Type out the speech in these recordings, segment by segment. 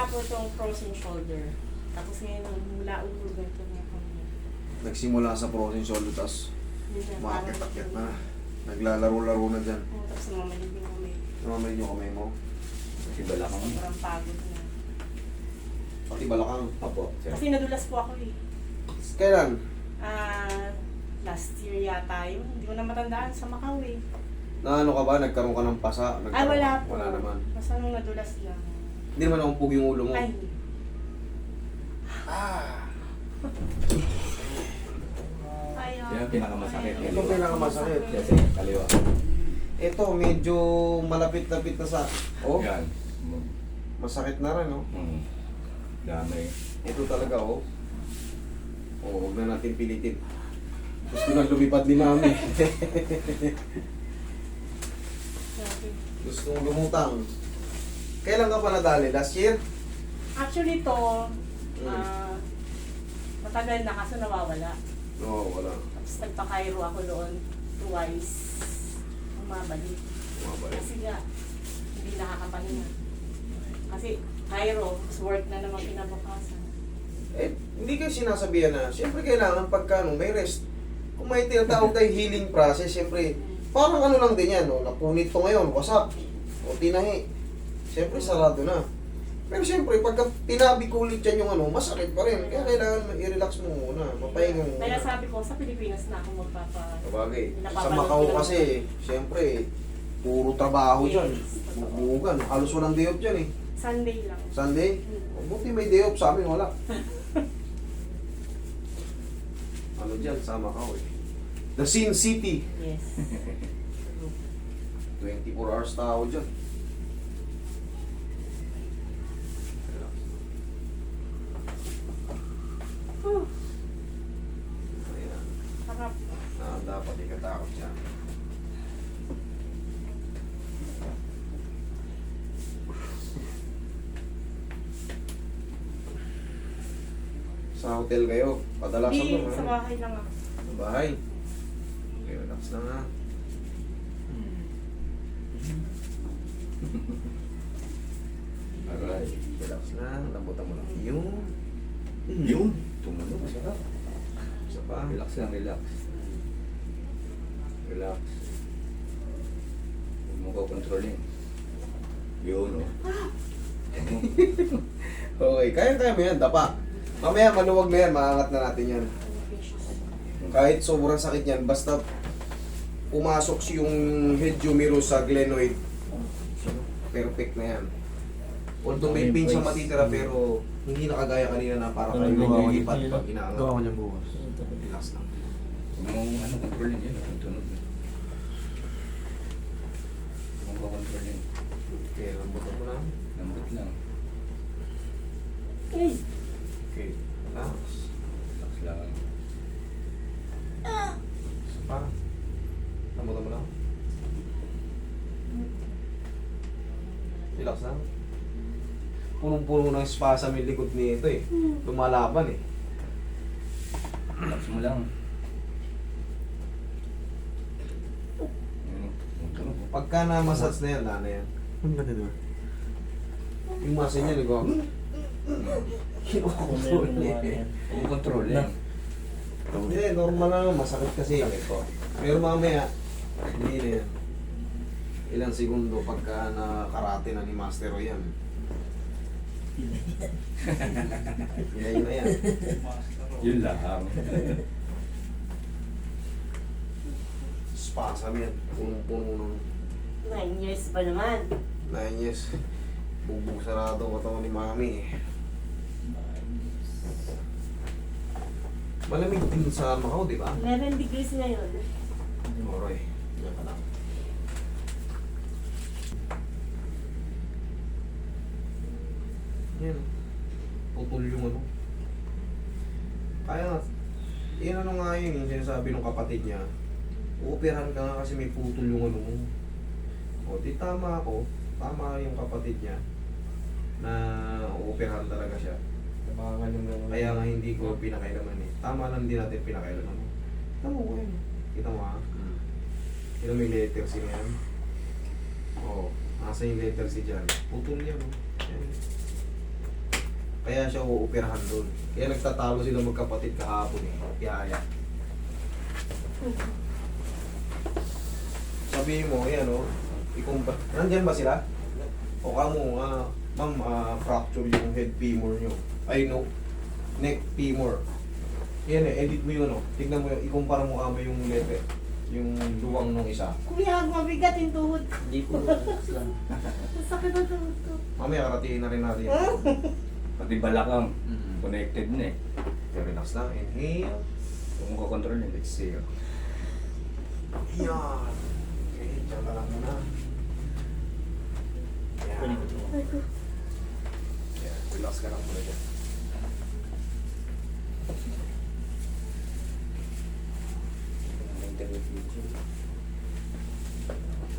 Nagsimula po itong frozen shoulder. Tapos ngayon, mula ulo, ganito na kami. Nagsimula sa frozen shoulder, tapos Yun na. Naglalaro-laro na dyan. Oo, tapos namamalig yung kamay. Namamay yung kamay mo. Kasi balakang. Sobrang pagod na. Pati balakang. Sir. Kasi nadulas po ako eh. Kailan? Ah, last year yata yun. Hindi ko na matandaan sa Macau eh. Na ano ka ba? Nagkaroon ka ng pasa? Ay, Nagkaroon- wala po. Wala naman. Basta nung nadulas lang. Hindi naman naumpog yung ulo mo. Ay. Ah. Ay, ah. Yan ang pinakamasakit. Ito ang pinakamasakit. Yes, sir. Kaliwa. Ito, medyo malapit-lapit na sa... Oh, Yan. masakit na rin, oh. Mm. Dami. Ito talaga, oh. Oh, huwag na natin pilitin. Gusto na lumipad ni mami. Grabe. Gusto mong lumutang. Kailan ka pa nadali? Last year? Actually, to, Mm. ah, matagal na kaso nawawala. Oo, wala. Tapos nagpa-Cairo ako noon twice. Umabalik. Bumabalik. Kasi nga, hindi nakakapahinga. Kasi Cairo, tapos work na naman kinabukasan. Eh, hindi kayo sinasabihan na, siyempre kailangan pagka ano, may rest. Kung may tinatawag tayong healing process, siyempre, parang ano lang din yan, no? napunit to ngayon, wasak, o tinahi. Siyempre, sarado na. Pero siyempre, pagka tinabi ko ulit yan yung ano, masakit pa rin. Kaya kailangan i-relax mo muna, mapahinga mo Kaya muna. sabi ko, sa Pilipinas na ako magpapa... Sabagay, sa Macau kasi, siyempre, puro trabaho dyan. Yes, totoo. Bubugan, halos walang day off dyan eh. Sunday lang. Sunday, Hmm. buti may day off, sa amin wala. ano dyan, sa Macau eh. The Sin City. Yes. 24 hours tao dyan. Whew, Ayan. sarap. Ah, dapat ikatakot dyan. Sa hotel kayo, padalasan Di, mo. sa ha? bahay lang ako. Sa bahay. Okay, relax lang ha. Alright. Relax lang, lambutan mo lang. Yung, Yun. Tumunog. Sarap. isa pa. Relax lang, relax. Relax. Huwag mo ko kontrolin. Yun, oh. Okay, kaya-kaya mo yan, dapa. Mamaya maluwag na yan, maangat na natin yan. Kahit sobrang sakit yan, basta pumasok si yung head humerus sa glenoid, perfect na yan. Although may pain siyang matitira pero hindi na kagaya kanina na parang kayo naglilipat pag inaangat. Gawa ko niya bukas. Relax lang. Mo ano, kontrolin yun. Ang tunog na. Huwag mo kontrolin. Okay, lambutan mo lang. Lambot lang. Ay, Okay, relax. Relax lang. Isa pa. Lambutan mo lang. Relax lang. Punong-puno ng spasm yung likod nito eh. Lumalaban eh. Relax mo lang. Pagka na-massage na yan, lana yan. Ang ganda diba? Yung muscle niya, nagawa. Kinukontrol niya. Huwag mo kontrolin. Hindi, normal na lang. Masakit kasi. Sakit po. Pero mamaya, hindi na yan. Ilang segundo pagka nakarate na ni Master Roy yan. Ilayin na yan. Yun lang. Spasm yan. Punong-puno ng nine years pa naman. 9 years. Bugbog sarado katawan ni Mami. Malamig din sa Macau, di ba? 11 degrees ngayon. Moroy. Yan ka lang. Yan. Putol yung ano. Kaya nga, yun ano nga yun, yung sinasabi ng kapatid niya, uoperahan ka nga kasi may putol yung ano mo. O, di tama ako, tama yung kapatid niya, na uoperahan talaga siya. Tabangan yung gano'n. Kaya nga hindi ko pinakailaman eh. Tama lang din natin pinakailaman mo. Kita mo ko yun. Kita mo ha? Kita mo yung letter C na yan? Oo. Nasa yung letter C dyan. Putol yan. oh. Yan. Kaya siya uupirahan doon. Kaya nagtatalo sila magkapatid kahapon eh. Yaya. Sabihin mo, yan o. Ikumpa. Nandyan ba sila? O kamo, ah, ma'am, ah, fracture yung head femur nyo. Ay no, neck femur. Yan eh, edit mo yun o. Tignan mo yun, ikumpara mo kamo yung letter. Yung luwang ng isa. Kuya, mabigat yung tuhod. Hindi po. Ang sakit ng tuhod ko. Mamaya karatiin na rin natin. yan. Pati balakang. Mm. Connected na eh. Relax lang. Inhale. Kung ko-control yun, Exhale. Yan. Okay, dyan ka lang muna. Yan. Ay, ko. Yan. Relax ka lang muna dyan.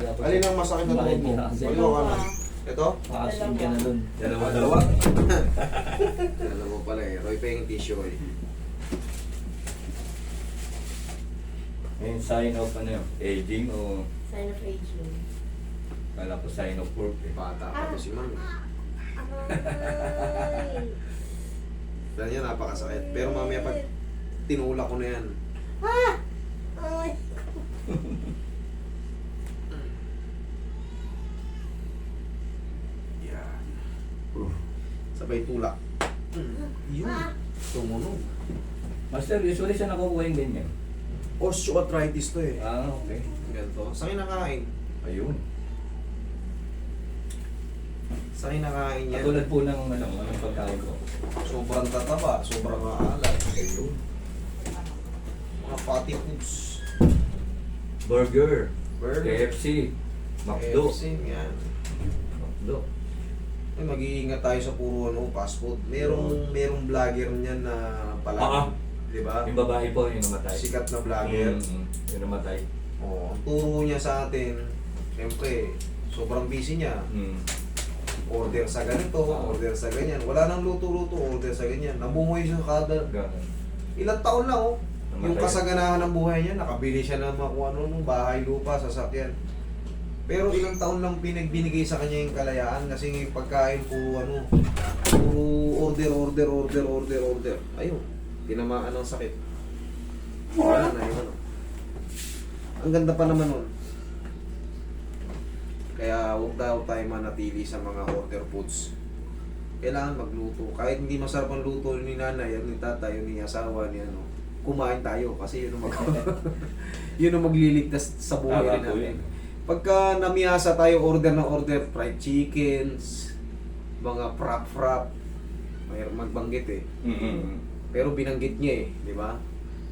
Alin ang masakit na tuhod mo? Walo ka na. Ito? Makasin ka na dun. Dalawa, dalawa. dalawa pala eh. Roy pa yung tissue eh. May sign of ano yun? Aging o Sign of aging. kala ko sign of work eh. Bata pa to si Ma'am. Ay. Dahil yan napakasakit. Pero mamaya pag tinulak ko na yan, Ah! Ay. yan. Sabay tulak. Yun. Tumunog. Master, usually siya nakukuha yung ganyan. Osteoarthritis to eh. Ah, okay. Ganito. Sa kinakain. Ayun. Sa kinakain yan. Katulad po ng ano, anong pagkain ko. Sobrang tataba. Sobrang maalat. Ayun. Mga fatty foods. Burger. Burger. KFC. McDo. KFC, yan. McDo. Ay, mag-iingat tayo sa puro ano, fast food. Merong, merong vlogger niyan na pala. Ah, ah. Di ba? Yung babae po, yung namatay. Sikat na vlogger. Mm, yung namatay. Oh, ang turo niya sa atin, siyempre, sobrang busy niya. Mm. Order sa ganito, order sa ganyan. Wala nang luto-luto, order sa ganyan. Namumuhay siya kada Ganun. ilang taon lang oh. Yung kasaganahan ng buhay niya, nakabili siya ng mga kung ano, nung bahay, lupa, sasakyan. Pero ilang taon lang pinagbinigay sa kanya yung kalayaan kasi yung pagkain puro ano, puro order, order, order, order, order. Ayun, tinamaan ng sakit. Wala na yun ano. Ang ganda pa naman nun. Kaya huwag daw tayo manatili sa mga order foods. Kailangan magluto. Kahit hindi masarap ang luto ni nanay, ni tatay, ni asawa, ni ano, kumain tayo kasi yun ang mag yun ang magliligtas sa buhay Tama natin. yun. Pagka namiyasa tayo order na order, fried chickens, mga frap-frap, may magbanggit eh. Mm-mm. Pero binanggit niya eh, di ba?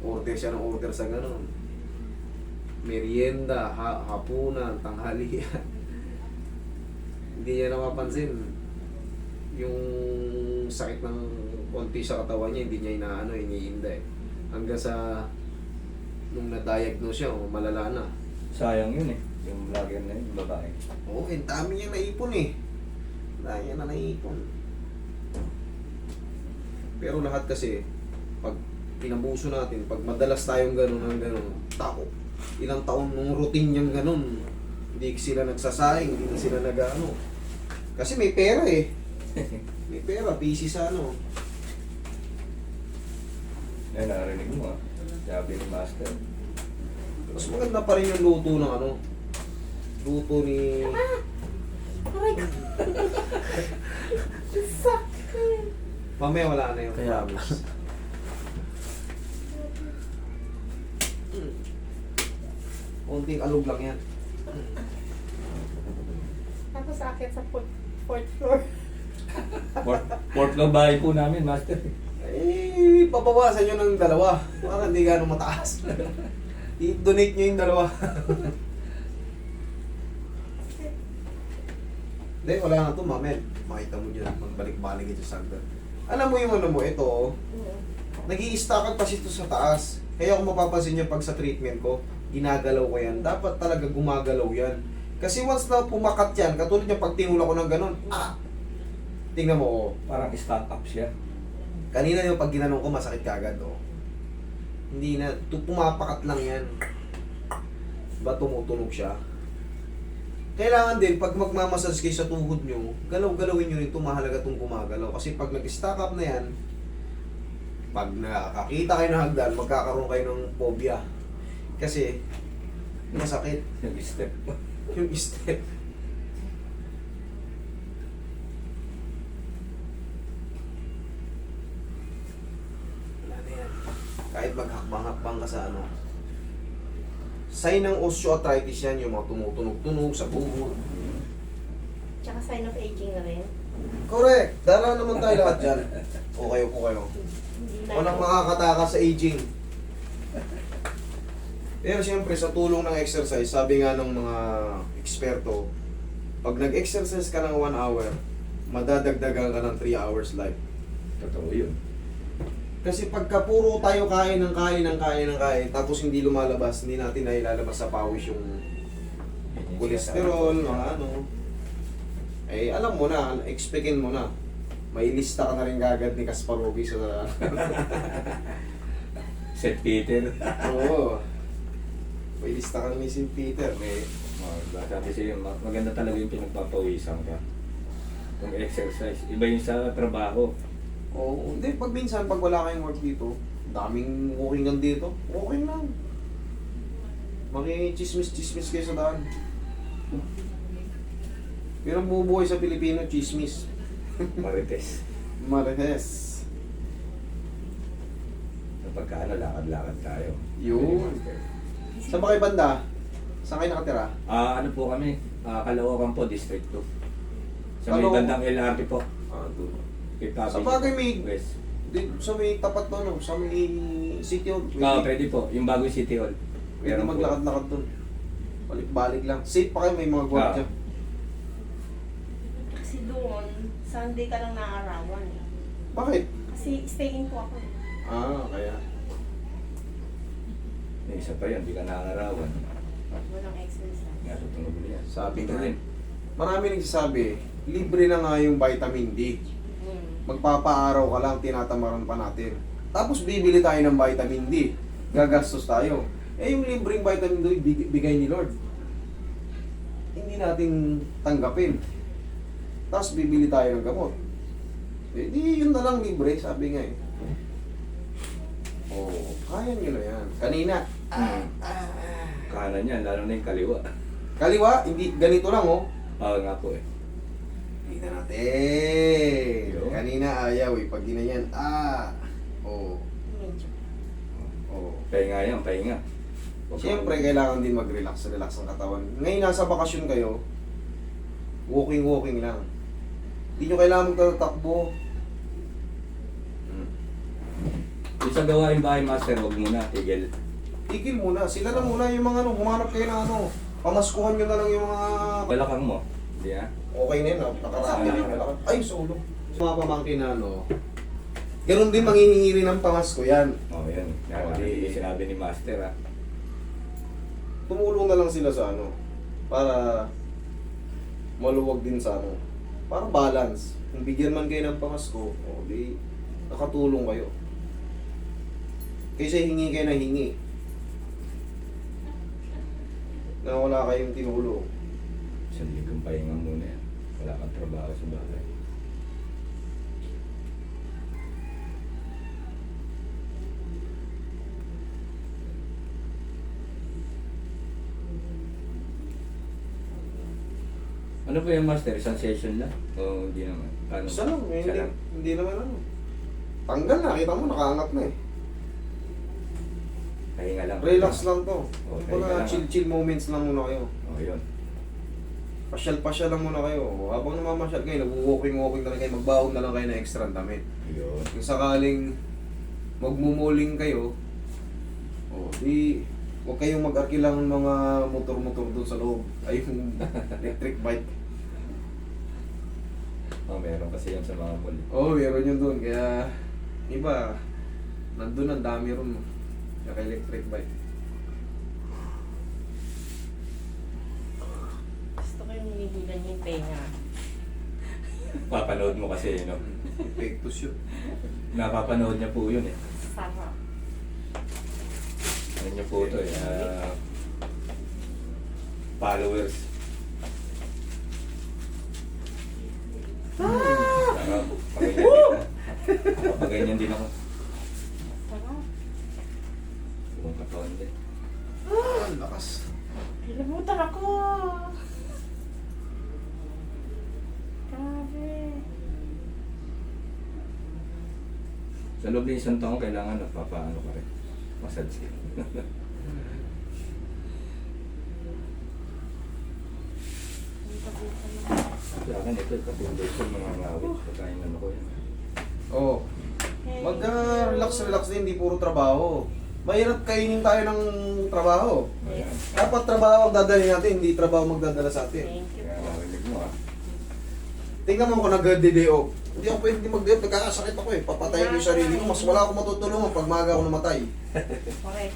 Order siya ng order sa ganun. Merienda, ha hapunan, tanghalian. Hindi niya napapansin yung sakit ng konti sa katawan niya, hindi niya inaano, iniinda eh. Hanggang sa nung na-diagnose siya, oh, malala na. Sayang yun eh. Yung vlogger na yun, babae. Oo, oh, dami niya naipon eh. Dami niya na naipon. Pero lahat kasi, pag pinabuso natin, pag madalas tayong ganun ng ganun, tao, ilang taon nung routine niyang ganun, hindi sila nagsasaing, hindi na sila nag-ano. Kasi may pera eh. May pera, busy sa ano. Yan, narinig mo ah. Sabi ni Master. Mas maganda pa rin yung luto ng ano. Luto ni... Aray ko. Sakit. Mamaya wala na yung Kaya- promise. Konting alog lang yan. Tapos akit sa fourth, fourth floor. Fourth, fourth floor bahay po namin, Master. Eh, papawasan nyo ng dalawa. Para hindi gano'ng mataas. I-donate nyo yung dalawa. Hindi, wala na to, mamen. Makita mo dyan, magbalik-balik ito sa sagdan. Alam mo yung ano mo, ito, oh. nag i pa siya ito sa taas. Kaya kung mapapansin nyo pag sa treatment ko, ginagalaw ko yan. Dapat talaga gumagalaw yan. Kasi once na pumakat yan, katulad yung pag tinula ko ng ganun, ah! Tingnan mo, oh. Parang stand up siya. Kanina yung pag ginanong ko, masakit kagad, oh. Hindi na, tu- pumapakat lang yan. Ba tumutunog siya? Kailangan din, pag magmamassage kayo sa tuhod nyo, galaw-galawin nyo rin ito, mahalaga itong gumagalaw. Kasi pag nag-stack up na yan, pag nakakita kayo ng hagdan, magkakaroon kayo ng phobia. Kasi, masakit Yung step. Yung step. Wala na yan. Kahit maghakbang-hakbang ka sa ano. Sign ng osteoarthritis yan, yung mga tumutunog-tunog sa buhod. Tsaka sign of aging na rin. Correct! Dala naman tayo lahat dyan. O kayo po kayo. Walang makakataka sa aging. Pero siyempre, sa tulong ng exercise, sabi nga ng mga eksperto, pag nag-exercise ka ng 1 hour, madadagdagan ka ng 3 hours life. Totoo yun. Kasi pagka puro tayo kain ng kain ng kain ng kain, tapos hindi lumalabas, hindi natin na ilalabas sa pawis yung cholesterol, mga ano. Eh, alam mo na, expectin mo na. May lista ka na rin gagad ni Kasparovi sa... St. Peter. Oo. May lista ka ni St. Peter. May... Oh, diba? Sabi ma- maganda talaga yung pinagpapawisan ka. Yung exercise. Iba yung sa trabaho. Oo. Hindi, pag minsan, pag wala kayong work dito, daming walkingan dito, okay lang. Maki-chismis-chismis kayo sa daan. Pero ang bubuhay sa Pilipino, chismis. Marites. Marites. Kapag ka ano, lakad-lakad tayo. Yun. Saan ba kayo banda? Saan kayo nakatira? Ah, ano po kami? Ah, Caloocan po, District 2. Sa may Caloocan. bandang LRT po. Ah, doon. Sa bagay may- West. Di, sa may tapat na, no? Sa may city hall. Ah, pwede po. Yung bagong City Hall. Pwede Meron po. maglakad-lakad doon. Balik-balik lang. Safe pa kayo, may mga gwardiya. Ah. Kasi doon, Sunday ka lang naarawan eh. Bakit? Kasi stay in po ako eh. Ah, kaya. May isa pa yan, di ka nakakarawan. Walang exercise. Nga, tutunog mo yan. Sabi nga. rin. Marami nagsasabi, libre na nga yung vitamin D. Hmm. Magpapaaraw ka lang, tinatamaran pa natin. Tapos bibili tayo ng vitamin D. Gagastos tayo. Eh yung libreng vitamin D, big- bigay ni Lord. Hindi natin tanggapin. Tapos bibili tayo ng gamot. Eh di yun na lang libre, sabi nga eh. Oh, kaya nyo na yan. Kanina, Kanan yan, lalo na yung kaliwa. kaliwa, hindi, ganito lang oh. Oo nga po eh. Tingnan natin. Yun. Kanina ayaw eh. Pag ginanyan, ah. Oh. Medyo. Oh. Pahinga yan, pahinga. Huwag Siyempre, kang- kailangan din mag-relax, relax ang katawan. Ngayon, nasa bakasyon kayo, walking-walking lang. Hindi nyo kailangan magtatakbo. Hmm. Yung sa gawain bahay master, huwag muna, tigil. Tigil muna. Sila na muna yung mga ano, humanap kayo ng ano. Pamaskuhan nyo na lang yung mga... Balakang mo. Hindi ah. Okay na yun, ah. nakarami na yung malakad. Ay, solo. Mga pamangkin na ano, ganun din manghihingi rin ng pamasko yan. Oo, oh, yan. Yan, oh, di- sinabi ni master ah. tumulong na lang sila sa ano para maluwag din sa ano para balance kung bigyan man kayo ng pamasko o di nakatulong kayo kaysa hingi kayo na hingi na wala kayong tinulong Isang ligang pahinga muna yan. Wala kang trabaho sa bahay. Ano po yung master? Isang session lang? O hindi naman? Paano? isa lang eh, hindi, hindi naman ano tanggal na kita mo nakaangat na eh Pahinga lang. relax lang to Okay, Kumbaga, kailangan. chill chill moments lang muna kayo O yun. pasyal-pasyal lang muna kayo habang namamasyal kayo nag-walking-walking na lang kayo magbaon na lang kayo ng extra damit Yun. Kung sakaling magmumuling kayo, oh, di huwag kayong mag-arkilang ng mga motor-motor doon sa loob. Ay, yung electric bike. Oh, meron kasi yan sa mga mall. Oo, oh, meron yun doon. Kaya, iba, nandun ang dami ron. Naka electric bike. Gusto ko yung hinihilan yung tenga. Papanood mo kasi, no? Epektos yun. Napapanood niya po yun eh. Sarap. Ano niyo po ito eh. ah, followers. Saka paganyan, paganyan din ako. Tara. Buong katawan din. Ah, ang lakas. Kilimutan ako. Grabe. Isang taon, kailangan nagpapaano ka rin. Massage ka. Sa akin, ito, katulad sa mga ngawit. Pagkain na ako yan. Oo. Hey. Mag-relax-relax din, hindi puro trabaho. Mahirap kainin tayo ng trabaho. Ayan. Dapat trabaho ang dadalhin natin, hindi trabaho magdadala sa atin. Thank you Kaya po. narinig mo ah. Tingnan mo kung nag-day off. Hindi ako pwede mag-day off, nagkakasakit ako eh. Papatayin ko yung sarili ko, mas wala akong matutulungan pag maaga ako namatay. Correct.